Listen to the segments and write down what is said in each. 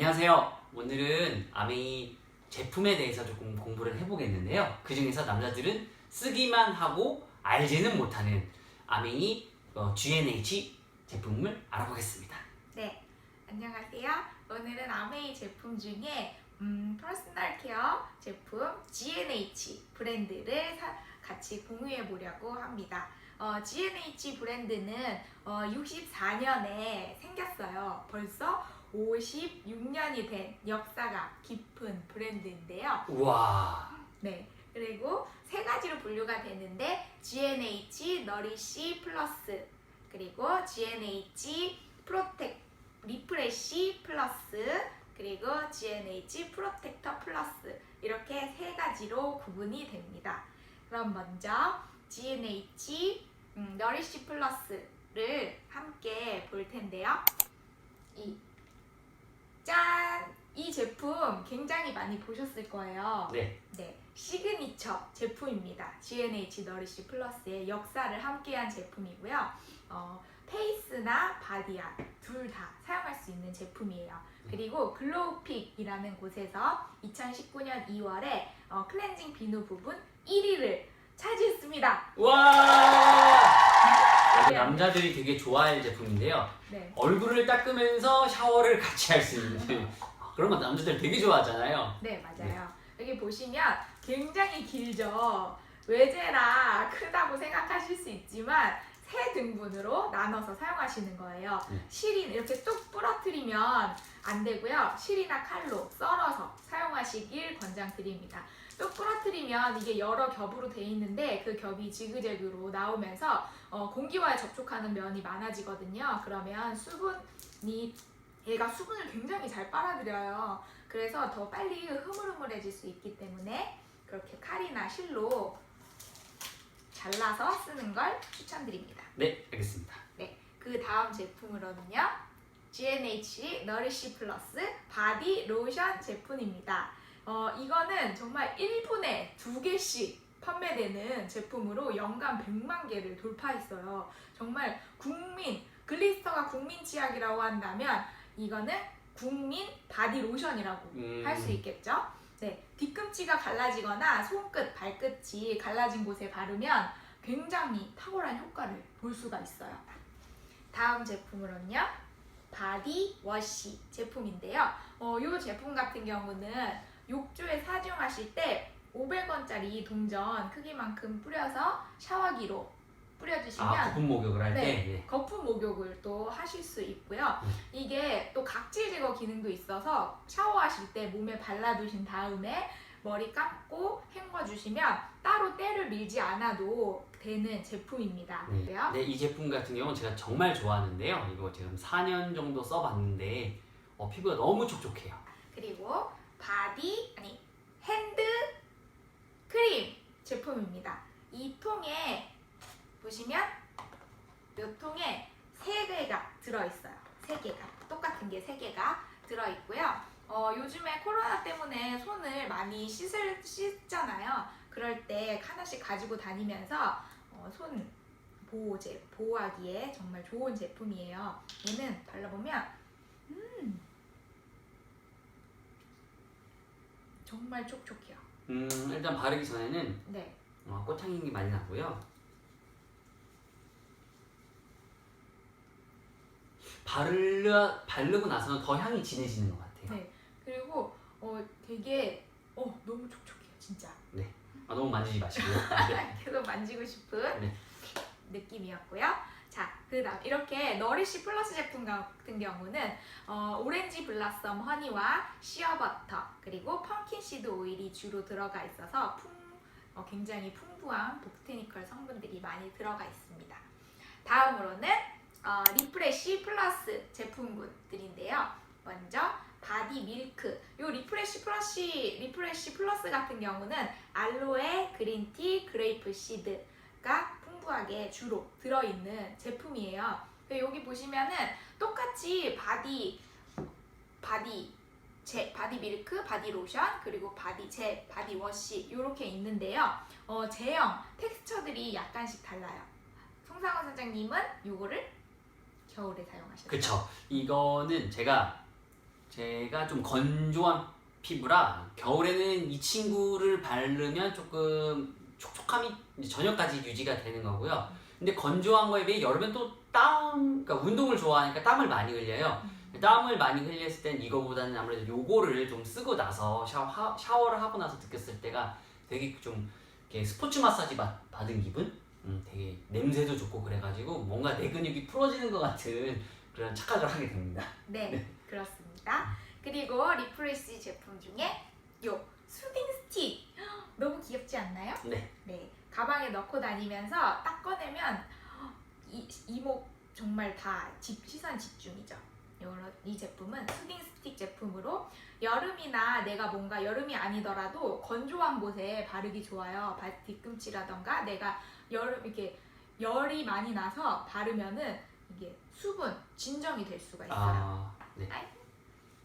안녕하세요. 오늘은 아메이 제품에 대해서 조금 공부를 해보겠는데요. 그 중에서 남자들은 쓰기만 하고 알지는 못하는 아메이 어, GNH 제품을 알아보겠습니다. 네, 안녕하세요. 오늘은 아메이 제품 중에 음, 퍼스널 케어 제품 GNH 브랜드를 사- 같이 공유해 보려고 합니다. 어, GNH 브랜드는 어, 64년에 생겼어요. 벌써 56년이 된 역사가 깊은 브랜드인데요. 우와. 네. 그리고 세 가지로 분류가 되는데 GNH 너리시 플러스 그리고 GNH 프로텍 리프레시 플러스 그리고 GNH 프로텍터 플러스 이렇게 세 가지로 구분이 됩니다. 그럼 먼저 GNH 음, 너리시 플러스를 함께 볼 텐데요. 이 짠! 이 제품 굉장히 많이 보셨을 거예요. 네. 네, 시그니처 제품입니다. GNH 너리시 플러스의 역사를 함께한 제품이고요. 어, 페이스나 바디아 둘 다 사용할 수 있는 제품이에요. 그리고 글로우픽이라는 곳에서 2019년 2월에 어, 클렌징 비누 부분 1위를 차지했습니다. 와. 네. 남자들이 되게 좋아할 제품인데요. 네, 얼굴을 닦으면서 샤워를 같이 할 수 있는 그런 거 남자들 되게 좋아하잖아요. 네 맞아요. 여기 보시면 굉장히 길죠. 외제라 크다고 생각하실 수 있지만 세 등분으로 나눠서 사용하시는 거예요. 네. 실인 이렇게 뚝 부러뜨리면 안 되고요. 실이나 칼로 썰어서 사용하시길 권장드립니다. 뚝 부러뜨리면 이게 여러 겹으로 돼 있는데 그 겹이 지그재그로 나오면서 어, 공기와 접촉하는 면이 많아지거든요. 그러면 수분이 얘가 수분을 굉장히 잘 빨아들여요. 그래서 더 빨리 흐물흐물해질 수 있기 때문에 그렇게 칼이나 실로 잘라서 쓰는 걸 추천드립니다. 네, 알겠습니다. 그 다음 제품으로는요. GNH 너리시 플러스 바디 로션 제품입니다. 어, 이거는 정말 1분에 두 개씩 판매되는 제품으로 연간 100만 개를 돌파했어요. 정말 국민, 글리스터가 국민 치약이라고 한다면 이거는 국민 바디 로션이라고 음, 할수 있겠죠? 네, 뒤꿈치가 갈라지거나 손끝, 발끝이 갈라진 곳에 바르면 굉장히 탁월한 효과를 볼 수가 있어요. 다음 제품으로는요, 바디 워시 제품인데요. 어, 이 제품 같은 경우는 욕조에 사용하실 때 500원짜리 동전 크기만큼 뿌려서 샤워기로 뿌려주시면 아, 부품 목욕을 할 때. 네. 네. 거품 목욕을 또 하실 수 있고요. 음. 이게 또 각질 제거 기능도 있어서 샤워하실 때 몸에 발라두신 다음에 머리 감고 헹궈주시면 따로 때를 밀지 않아도 되는 제품입니다. 네. 그래요? 네, 이 제품 같은 경우는 제가 정말 좋아하는데요. 이거 지금 4년 정도 써봤는데 어, 피부가 너무 촉촉해요. 그리고 바디 아니 핸드 크림 제품입니다. 이 통에 보시면 이 통에 세 개가 들어있어요. 세 개가 똑같은 게 세 개가 들어있고요. 어, 요즘에 코로나 때문에 손을 많이 씻을 씻잖아요. 그럴 때 하나씩 가지고 다니면서 어, 손 보호제 보호하기에 정말 좋은 제품이에요. 얘는 발라보면 음 정말 촉촉해요. 음, 일단 바르기 전에는 네. 어, 꽃향이 많이 나고요. 바르, 바르고 나서는 더 향이 진해지는 것 같아요. 네. 그리고 어 되게 어 너무 촉촉해요, 진짜. 아, 너무 만지지 마시고요. 네. 계속 만지고 싶은 네. 느낌이었고요. 자, 그다음 이렇게 너리시 플러스 제품 같은 경우는 어, 오렌지 블라썸 허니와 시어버터 그리고 펌킨 시드 오일이 주로 들어가 있어서 풍, 어, 굉장히 풍부한 보테니컬 성분들이 많이 들어가 있습니다. 다음으로는 어, 리프레시 플러스 제품군들인데요. 먼저 바디 밀크. 요 리프레시 플러스 리프레시 플러스 같은 경우는 알로에, 그린티, 그레이프 시드가 풍부하게 주로 들어있는 제품이에요. 그 여기 보시면은 똑같이 바디 바디 제 바디 밀크, 바디 로션, 그리고 바디 젤, 바디 워시 이렇게 있는데요. 어, 제형 텍스처들이 약간씩 달라요. 송상원 사장님은 요거를 겨울에 사용하셨어요. 그쵸. 이거는 제가 제가 좀 건조한 피부라 겨울에는 이 친구를 바르면 조금 촉촉함이 저녁까지 유지가 되는 거고요. 근데 건조한 거에 비해 여름엔 또 땀, 그러니까 운동을 좋아하니까 땀을 많이 흘려요. 땀을 많이 흘렸을 땐 이거보다는 아무래도 요거를 좀 쓰고 나서 샤워, 하- 샤워를 하고 나서 느꼈을 때가 되게 좀 이렇게 스포츠 마사지 받, 받은 기분? 음, 되게 냄새도 좋고 그래가지고 뭔가 내 근육이 풀어지는 것 같은 그런 착각을 하게 됩니다. 네, 그렇습니다. 그리고 리프레시 제품 중에 요 수딩 스틱 너무 귀엽지 않나요? 네. 네, 가방에 넣고 다니면서 딱 꺼내면 이, 이목 정말 다 집, 시선 집중이죠. 요런- 이 제품은 수딩 스틱 제품으로 여름이나 내가 뭔가 여름이 아니더라도 건조한 곳에 바르기 좋아요. 발 뒤꿈치라던가 내가 여름 이렇게 열이 많이 나서 바르면은 이게 수분 진정이 될 수가 있어요. 아, 네.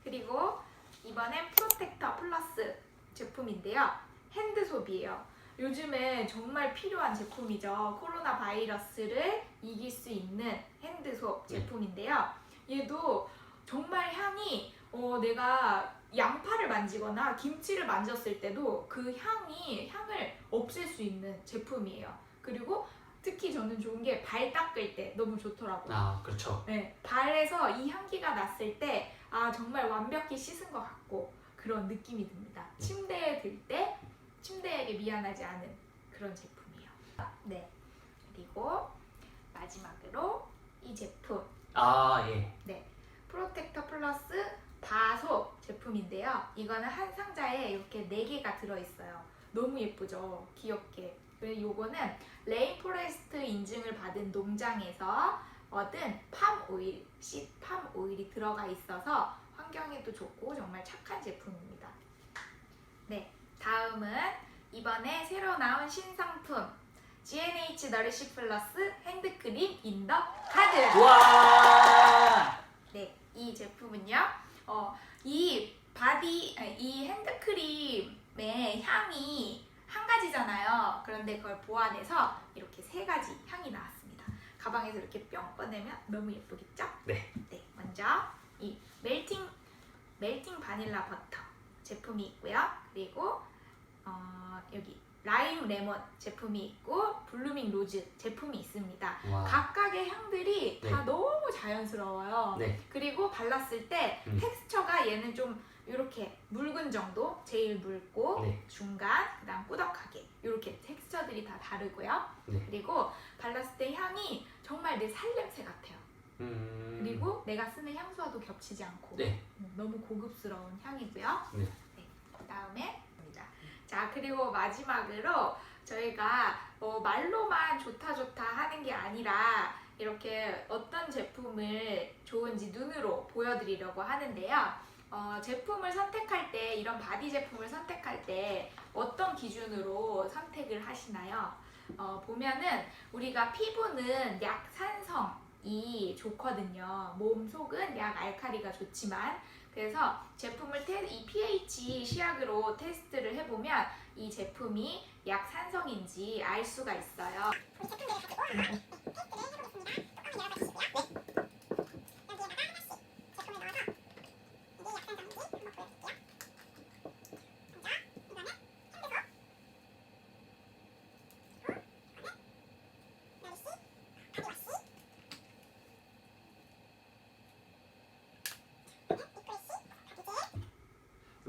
그리고 이번엔 프로텍터 플러스 제품인데요. 핸드 소비예요. 요즘에 정말 필요한 제품이죠. 코로나 바이러스를 이길 수 있는 핸드소 네. 제품인데요. 얘도 정말 향이 어, 내가 양파를 만지거나 김치를 만졌을 때도 그 향이 향을 없앨 수 있는 제품이에요. 그리고 특히 저는 좋은 게 발 닦을 때 너무 좋더라고요. 아, 그렇죠. 네, 발에서 이 향기가 났을 때, 아, 정말 완벽히 씻은 것 같고, 그런 느낌이 듭니다. 침대에 들 때, 침대에게 미안하지 않은 그런 제품이에요. 네. 그리고 마지막으로 이 제품, 아, 예. 프로텍터 플러스 바소 제품인데요. 이거는 한 상자에 이렇게 4개가 들어있어요. 너무 예쁘죠? 귀엽게. 그리고 요거는 레인포레스트 인증을 받은 농장에서 얻은 팜 오일, 씨팜 오일이 들어가 있어서 환경에도 좋고 정말 착한 제품입니다. 네, 다음은 이번에 새로 나온 신상품 GNH 너리시 플러스 핸드크림 인더 가드. 우와! 네, 이 제품은요. 어, 이 바디 아니, 이 핸드크림의 향이 한 가지잖아요. 그런데 그걸 보완해서 이렇게 세 가지 향이 나왔습니다. 가방에서 이렇게 뿅 꺼내면 너무 예쁘겠죠? 네. 네, 먼저 이 멜팅 멜팅 바닐라 버터 제품이 있고요. 그리고 어, 여기 라임 레몬 제품이 있고 블루밍 로즈 제품이 있습니다. 와. 각각의 향들이 다 네. 너무 자연스러워요. 네. 그리고 발랐을 때 음. 텍스처가 얘는 좀 이렇게 묽은 정도, 제일 묽고 네. 중간, 그다음 꾸덕하게 이렇게 텍스처들이 다 다르고요. 네. 그리고 발랐을 때 향이 정말 내 살냄새 같아요. 음. 그리고 내가 쓰는 향수와도 겹치지 않고 네. 음, 너무 고급스러운 향이고요. 네. 그리고 마지막으로 저희가 어, 말로만 좋다 좋다 하는 게 아니라 이렇게 어떤 제품을 좋은지 눈으로 보여드리려고 하는데요. 어, 제품을 선택할 때 이런 바디 제품을 선택할 때 어떤 기준으로 선택을 하시나요? 어, 보면은 우리가 피부는 약 산성이 좋거든요. 몸 속은 약 알칼리가 좋지만 그래서 제품을 테, 이 pH 시약으로 테스트를 해보면 이 제품이 약산성인지 알 수가 있어요.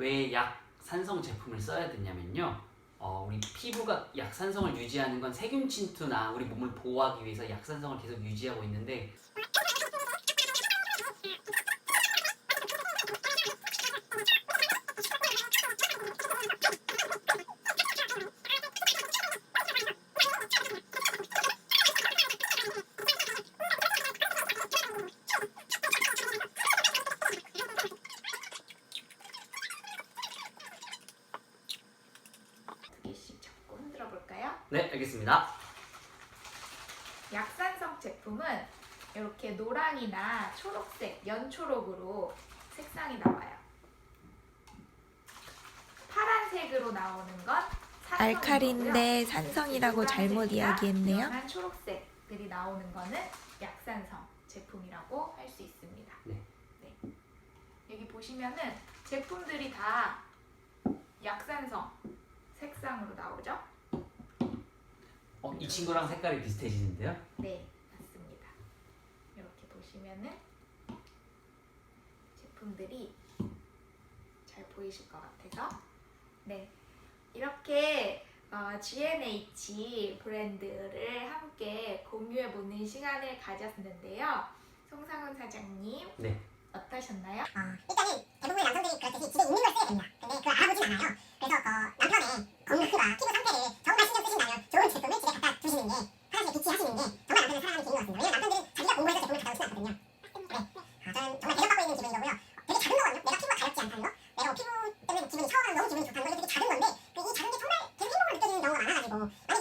왜 약산성 제품을 써야 되냐면요. 어, 우리 피부가 약산성을 유지하는 건 세균 침투나 우리 몸을 보호하기 위해서 약산성을 계속 유지하고 있는데 네, 알겠습니다. 약산성 제품은 이렇게 노랑이나 초록색, 연초록으로 색상이 나와요. 파란색으로 나오는 건 알칼인데 산성이라고 잘못 이야기했네요. 연한 초록색들이 나오는 거는 약산성 제품이라고 할 수 있습니다. 네. 네. 여기 보시면은 제품들이 다 약산성 색상으로 나오죠? 어, 이 친구랑 색깔이 비슷해지는데요? 네, 맞습니다. 이렇게 보시면은 제품들이 잘 보이실 것 같아서 네 이렇게 어, GNH 브랜드를 함께 공유해보는 시간을 가졌는데요. 송상훈 사장님 네. 어떠셨나요? 어, 일단은 대부분의 남성들이 그렇듯이 집에 있는 걸 써야 됩니다. 근데 그걸 알아보진 않아요. ます。